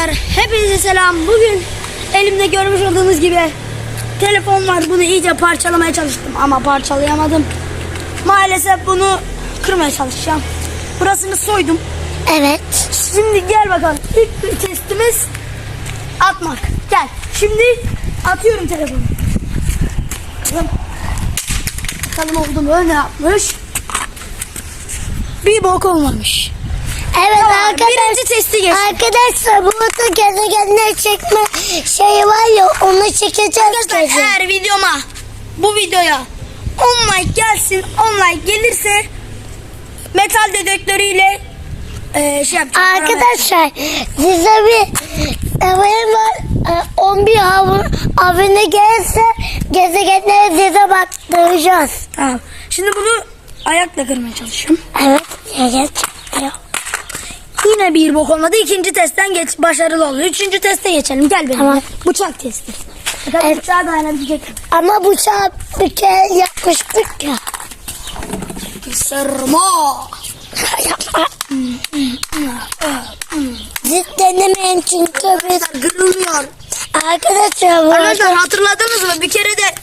Arkadaşlar hepinize selam. Bugün elimde görmüş olduğunuz gibi telefon var. Bunu iyice parçalamaya çalıştım ama parçalayamadım. Maalesef bunu kırmaya çalışacağım. Burasını soydum. Evet. Şimdi gel bakalım. İlk testimiz atmak. Gel. Şimdi atıyorum telefonu. Bakalım. Bakalım oldu mu? Ne yapmış? Bir bok olmamış. Evet Tamam, arkadaşlar. birinci testi geçtim. Arkadaşlar burada gezegenler çekme şeyi var ya onu çekeceğiz. Arkadaşlar kesin. eğer videoma bu videoya 10 like gelsin 10 like gelirse metal dedektörüyle e, şey yapacağım. Arkadaşlar size bir haberim var. Ee, 11 av- abone gelirse gezegenlere size baktıracağız. Tamam. Şimdi bunu ayakla kırmaya çalışıyorum. Evet. Evet. Yine bir bok olmadı. İkinci testten geç başarılı oldu. Üçüncü teste geçelim. Gel benimle. Tamam. Bıçak testi. Bakalım Evet. bıçağa dayanabilecek mi? Ama bıçağı bir kere yapmıştık ya. Sırma. Siz denemeyin çünkü biz Kırılmıyor. arkadaşlar Arkadaşlar hatırladınız mı? Bir kere de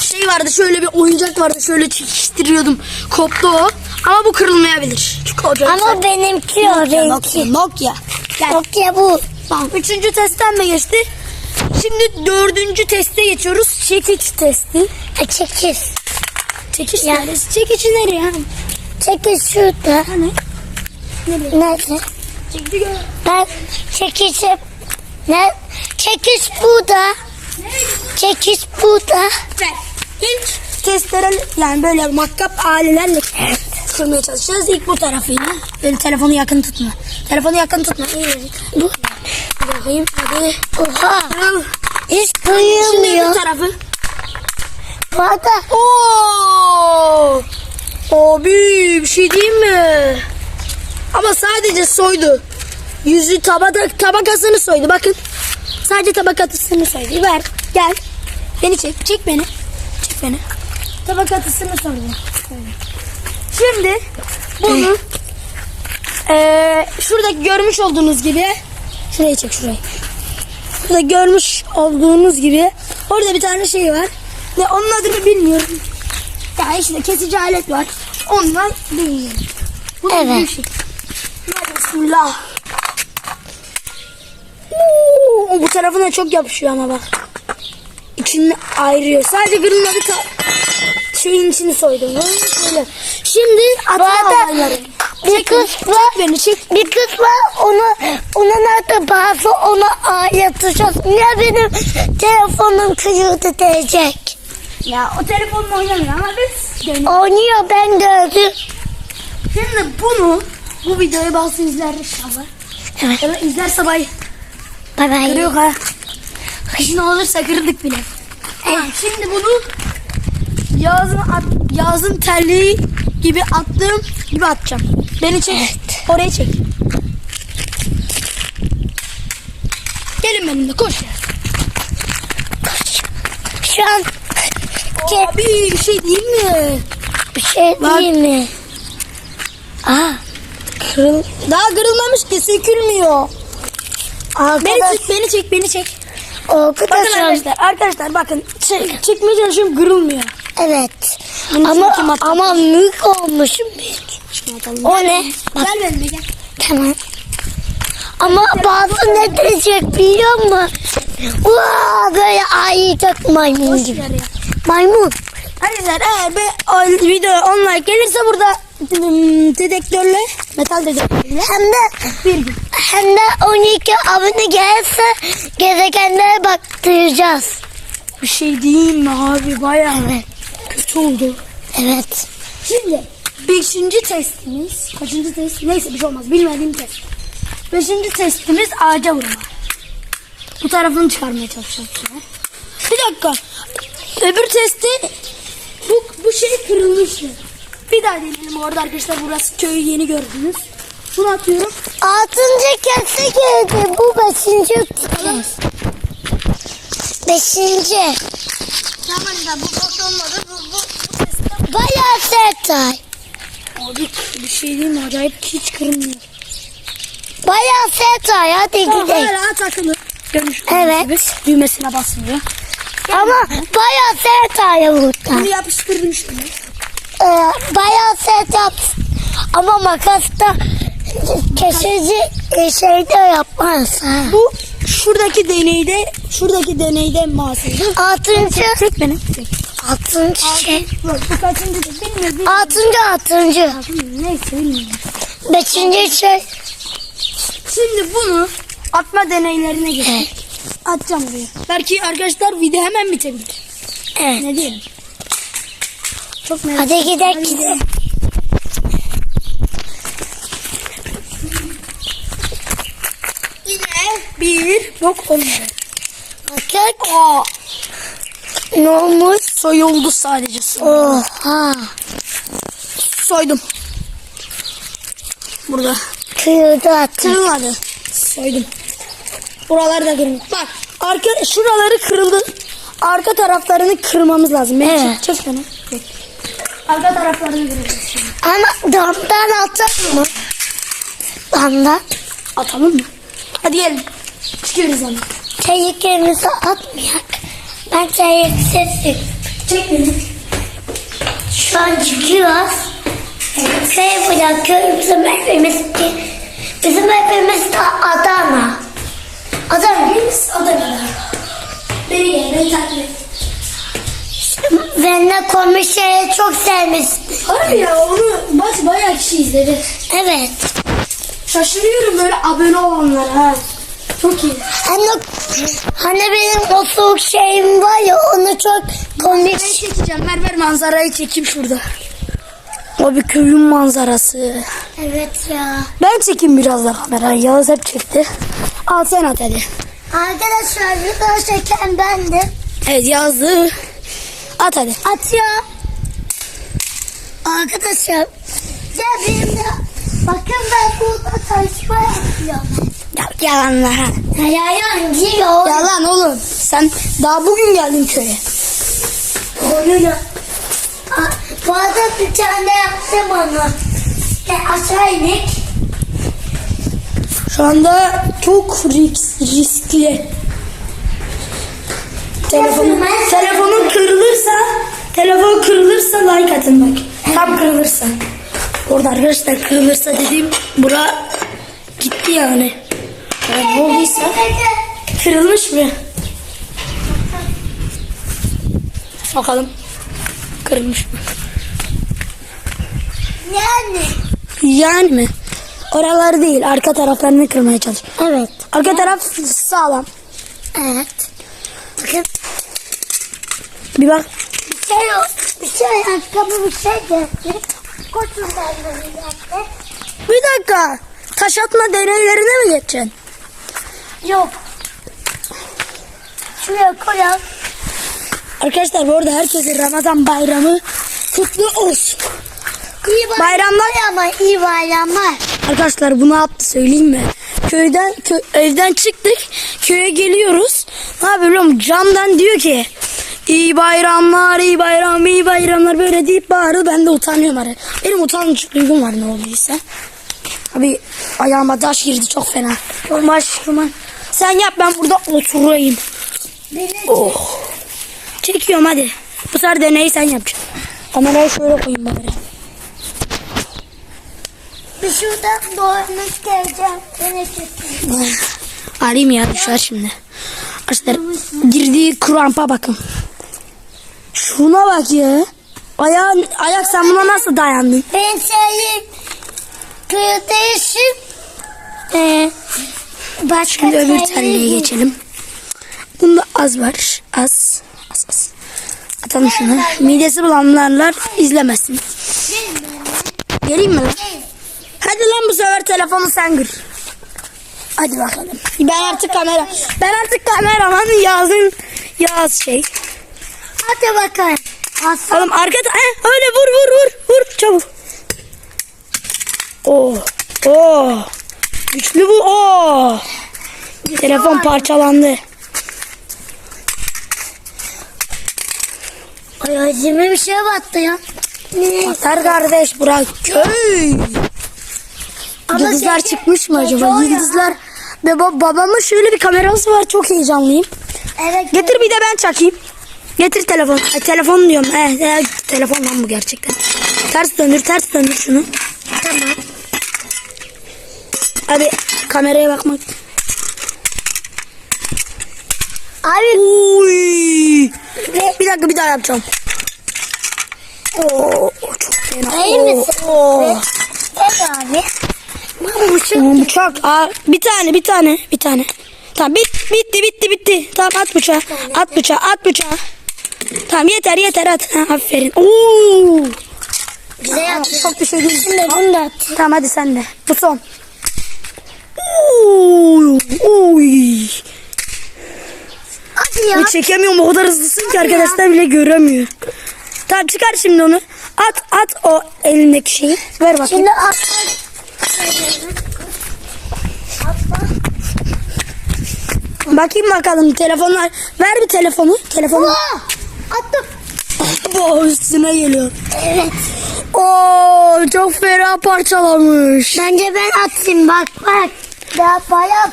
şey vardı şöyle bir oyuncak vardı şöyle çekiştiriyordum. Koptu o. Ama bu kırılmayabilir. Çünkü ama benimki o Nokia, benimki. Nokia, Nokia. Gel. Nokia bu. Tamam. Üçüncü testten de geçti. Şimdi dördüncü teste geçiyoruz. Çekiç testi. Ha, Çekiş. Çekiç Ya. neresi? Çekici nereye? Çekiş şurada. Hani? Nereye? Nerede? Çekici gör. Ben çekişim. Ne? Çekiş burada. Çekiş burada. Ve ilk testlere yani böyle makkap alelerle kırmaya çalışacağız. İlk bu tarafıyla. Böyle telefonu yakın tutma. Telefonu yakın tutma. İyi. Bu. Bakayım. Hadi. Oha. Hiç Şimdi bu duyulmuyor. tarafı. Arada Oo! Abi bir şey diyeyim mi? Ama sadece soydu. Yüzü tabaka, tabakasını soydu. Bakın. Sadece tabakasını soydu. Ver. Gel. Beni çek. Çek beni. Çek beni. Tabakasını soydu. Böyle. Şimdi bunu eee şurada görmüş olduğunuz gibi şurayı çek şurayı. Burada görmüş olduğunuz gibi orada bir tane şey var. Ne onun adını bilmiyorum. Ya işte kesici alet var. Ondan bilmiyorum. Bu da Evet. bir şey. Hadi Bismillah. Oo, bu tarafına çok yapışıyor ama bak. İçini ayırıyor. Sadece kırılmadı ta- şeyin içini soydum. Böyle. Şimdi atma olayları. bir kısmı Çek beni çek. bir kısmı onu onun adı bazı onu ayatacağız. Niye benim telefonum kırıldı diyecek. Ya o telefonla oynamıyor ama biz. Oynuyor ben gördüm. Şimdi bunu bu videoyu bazı izler inşallah. Evet. Ya da izlerse bay Bay bay. kırıyor ha. Kışın olursa kırdık bile. Tamam, şimdi bunu Yağız'ın at, Yağız'ın terliği gibi attığım gibi atacağım. Beni çek. Oraya çek. Gelin benimle koş. Şu an Abi bir şey değil mi? bir şey Bak. değil mi? Aa, Kırıl. Daha kırılmamış ki sökülmüyor. Beni arkadaş, çek, beni çek, beni çek. Bakın arkadaşlar. arkadaşlar, arkadaşlar bakın. Çek, çekmeye çalışıyorum kırılmıyor. Evet. Ama ama mülk olmuşum büyük. O ne? Bak, Gel benimle gel. tamam. Ama bazı ne diyecek biliyor musun? Vaa böyle ayıcak maymun gibi. Maymun. Arkadaşlar eğer bir video online gelirse burada ım, dedektörle, metal dedektörle Hem de bir gün. hem de 12 abone gelirse gezegenlere baktıracağız. Bir şey diyeyim mi abi bayağı Evet. Kötü oldu. Evet. Şimdi beşinci testimiz, kaçıncı test? Neyse bir şey olmaz bilmediğim test. Beşinci testimiz ağaca vurma. Bu tarafını çıkarmaya çalışacağız. sefer. Bir dakika. Öbür testte bu, bu şey kırılmıştı. Bir daha deneyelim orada arkadaşlar burası köyü yeni gördünüz. Bunu atıyorum. Altıncı kese geldi. Bu beşinci kez. Beşinci. Arkadaşlar bu boş olmadı. Bu, bu, bu Bayağı sert ay. Abi bir şey mi? Acayip hiç kırılmıyor. Bayağı sert var. Hadi gidelim. hala takılı. Görmüş Evet. gibi Düğmesine basmıyor. Ama bayağı sert Bunu burada. yapıştırdım şöyle. Ee, bayağı sert yap. Ama makasta kesici e, şeyde yapmaz. ha. Bu şuradaki deneyde şuradaki deneyde mahsulü. Altıncı, Çek beni. Altıncı şey. Bak bu kaçıncı bilmiyorum. Altıncı, altıncı. Neyse bilmiyorum. Beşinci şey. Şimdi bunu atma deneylerine geçelim. Evet. Atacağım buraya. Belki arkadaşlar video hemen bitebilir. Evet. Ne diyelim? Çok merak Hadi gidelim. gidelim. Yine bir bok. Bakın. Aa, Ne olmuş? soyuldu sadece. Soy. Oha. Soydum. Burada. Kıyıldı atın. Kırılmadı. Soydum. Buralar da kırıldı. Bak arka şuraları kırıldı. Arka taraflarını kırmamız lazım. Ben Evet. beni. Çek. Arka taraflarını kıracağız şimdi. Ama damdan atalım mı? Damdan. Atalım mı? Hadi gelin. Çıkıyoruz ama. Çayıklarımızı atmayak. Ben çayıksızım. Çek beni. Şu an çıkıyoruz. Köye bırakıyorum. Bizim evimiz, bizim evimiz de Adana. Adana. Biz Adana'da. Beni gel, beni takip et. Benimle konuşmayı çok sevmiştim. Harbi ya onu baş bayağı kişi izledi. Evet. Şaşırıyorum böyle abone olanlara ha. Çok iyi. Anne, hani benim o soğuk şeyim var ya onu çok Ben komik. çekeceğim. Ver ver manzarayı çekeyim şurada. O bir köyün manzarası. Evet ya. Ben çekeyim biraz da kamerayı. Yağız hep çekti. Al sen at hadi. Arkadaşlar video çeken bendim. Evet Yağız'ı at hadi. Atıyor. Arkadaşlar. Ya benim de bakın ben burada çalışma yapıyorum. Ya, yalanlar ha. Ya yalan oğlum. Sen daha bugün geldin köye. Bu arada bir tane yaptım onu. Ya aşağı inek. Şu anda çok risk, riskli. Telefonun, telefonun kırılırsa telefon kırılırsa like atın bak. Tam kırılırsa. Orada arkadaşlar kırılırsa dediğim bura gitti yani. Yani ne olduysa kırılmış mı? Bakalım kırılmış mı? Yani. Yani mi? Oraları değil arka taraflarını kırmaya çalış. Evet. Arka taraf sağlam. Evet. Bakın Bir bak. bir şey yok. Bir şey ayakkabı bir şey geldi. Koçum ben böyle geldi. Bir dakika. Taş atma deneylerine mi geçeceksin? Yok. Şuraya koyalım. Arkadaşlar bu arada herkese Ramazan bayramı kutlu olsun. İyi Bayramlar ama iyi bayramlar. Arkadaşlar bunu yaptı söyleyeyim mi? Köyden kö- evden çıktık. Köye geliyoruz. Ne yapıyorum? Camdan diyor ki iyi bayramlar, iyi bayram, iyi bayramlar böyle deyip bağırıyor. Ben de utanıyorum ara. Benim utanç duygum var ne olduysa. Abi ayağıma taş girdi çok fena. Oğlum aşkım. Sen yap ben burada oturayım. Oh. Çekiyorum hadi. Bu sefer deneyi sen yapacaksın. Kamerayı şöyle koyayım bari. Bir şuradan doğrunuş geleceğim. Beni çekin. Arayayım ya düşer şimdi. Arkadaşlar girdiği krampa bakın. Şuna bak ya. Ayağın, ayak sen buna nasıl dayandın? Ben senin köydeşim. Ee, başka Şimdi öbür telleye geçelim. Bunda az var. Az. Az az. Atalım şunu. Midesi bulanlarlar izlemesin. Geleyim mi lan? Hadi lan bu sefer telefonu sen kır. Hadi bakalım. Ben artık kamera. Ben artık kameraman Yağız'ın Yağız şey. Hadi bakalım. Aslan. Oğlum arkada he, öyle vur vur vur vur çabuk. Oo. Oo. Güçlü bu. Oo. Telefon parçalandı. Ay acıma bir şey battı ya. Ne? Atar kardeş bırak köy. Yıldızlar gece- çıkmış mı gece acaba? Yıldızlar. Ve bab- babamın şöyle bir kamerası var. Çok heyecanlıyım. Evet. Getir bir de ben çakayım. Getir telefon. Ay, telefon diyorum. He, he, telefon lan bu gerçekten. Ters döndür, ters döndür şunu. Tamam. Hadi kameraya bakmak. Abi Uy. Bir dakika bir daha yapacağım. Oo, çok fena. İyi misin? oo. Abi. Şu Tamam, bıçak. Aa, bir tane, bir tane, bir tane. Tamam, bit, bitti, bitti, bitti. Tamam, at bıçağı. At bıçağı, at bıçağı. Tamam, yeter, yeter, at. Ha, aferin. Oo. güzel yaptın. Çok bir şey değil. Şimdi bunu da at. Tamam, hadi sen de. Bu son. Oo, oy. Hadi ya. Bunu çekemiyorum o kadar hızlısın ki arkadaşlar bile göremiyor. Tamam çıkar şimdi onu. At at o elindeki şeyi. Ver bakayım. Şimdi at. Bakayım bakalım telefonlar. Ver bir telefonu. Telefonu. Aa, Attım. Bu üstüne geliyor. Evet. Oo çok fena parçalamış. Bence ben atayım bak bak. Daha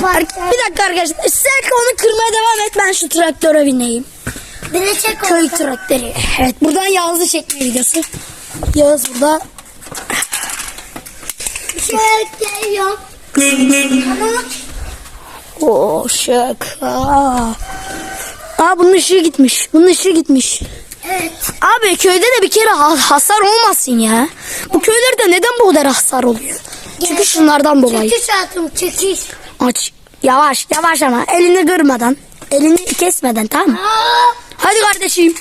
parça. Bir dakika arkadaşlar. Sen onu kırmaya devam et. Ben şu traktöre bineyim. De çek Köy olsun. traktörü. Evet buradan Yağız'ı çekme videosu. Yağız burada. Çek geliyor. Oo şaka. Aa bunun ışığı gitmiş. Bunun ışığı gitmiş. evet. Abi köyde de bir kere ha- hasar olmasın ya. Bu köylerde neden bu kadar hasar oluyor? Çünkü şunlardan dolayı. Çekiş atım çekiş. Aç. Yavaş yavaş ama elini kırmadan. Elini kesmeden tamam mı? Aa, Hadi kardeşim.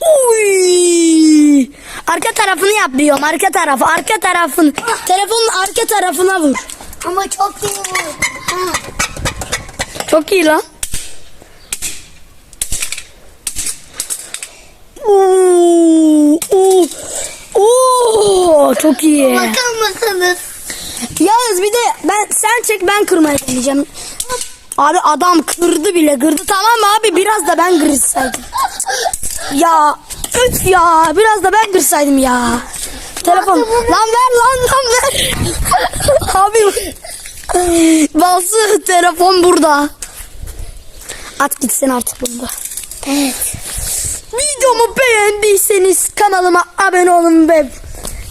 Uy. Arka tarafını yap diyorum. Arka tarafı. Arka tarafın. Telefonun arka tarafına vur. ama çok iyi. Ha. Çok iyi lan. Oo, oo, oo, çok iyi. Bakar mısınız? Yalnız bir de ben sen çek ben kırmaya deneyeceğim. Abi adam kırdı bile kırdı tamam abi biraz da ben kırsaydım. Ya öf ya biraz da ben kırsaydım ya. Telefon lan ver lan lan ver. abi Balsı telefon burada. At gitsin artık bunda. Evet. Videomu beğendiyseniz kanalıma abone olun ve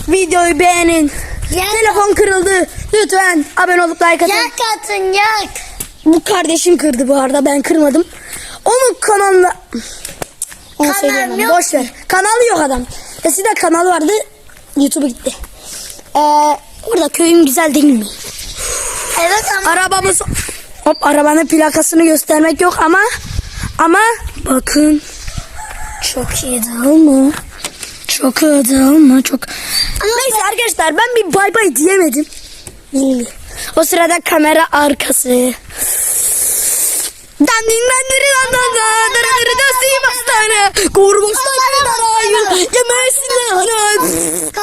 videoyu beğenin. Yak. Telefon kırıldı. Lütfen abone olup like atın. Yak atın yak. Bu kardeşim kırdı bu arada ben kırmadım. Onun kanalına... Onu Kanal söyleyemem. yok Boş ver. Kanalı yok adam. Eskiden kanalı vardı. YouTube'a gitti. Ee, orada köyüm güzel değil mi? Evet ama Arabamız... Hop arabanın plakasını göstermek yok ama... Ama bakın. Çok iyi değil mi? Çok iyi değil mi? Çok... Neyse arkadaşlar ben bir bay bay diyemedim. Bilmiyorum. O sırada kamera arkası. Dandin dandiri dandanda dandiri dasi bastana. Kurbastanı darayın. Yemesin lanet.